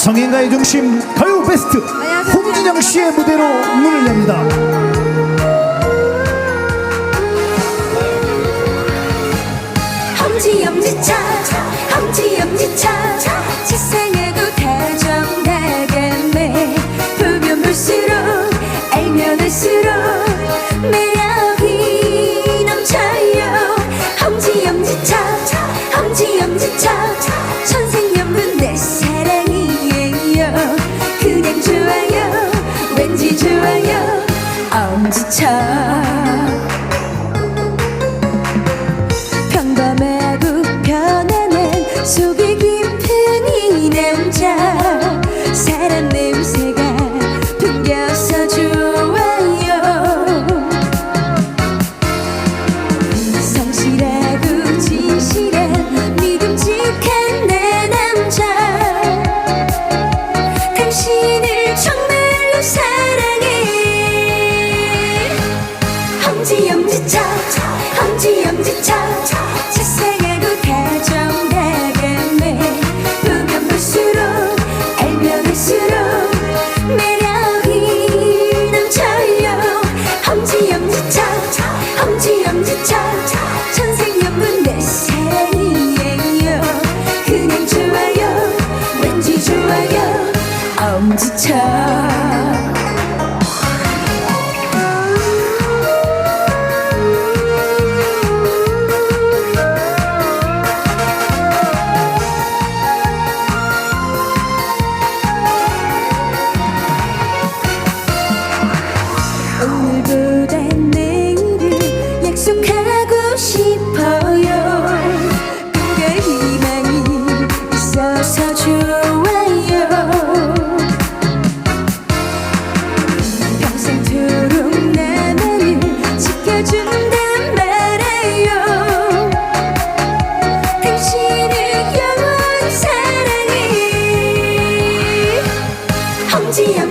성인가의 중심 가요 베스트 홍진영 씨의 무대로 문을 엽니다. 엄지 엄지차 엄지 엄지차 왠지 좋아요. 엄지척. 먼지차 오늘보다 내일을 약속하고 싶어요. um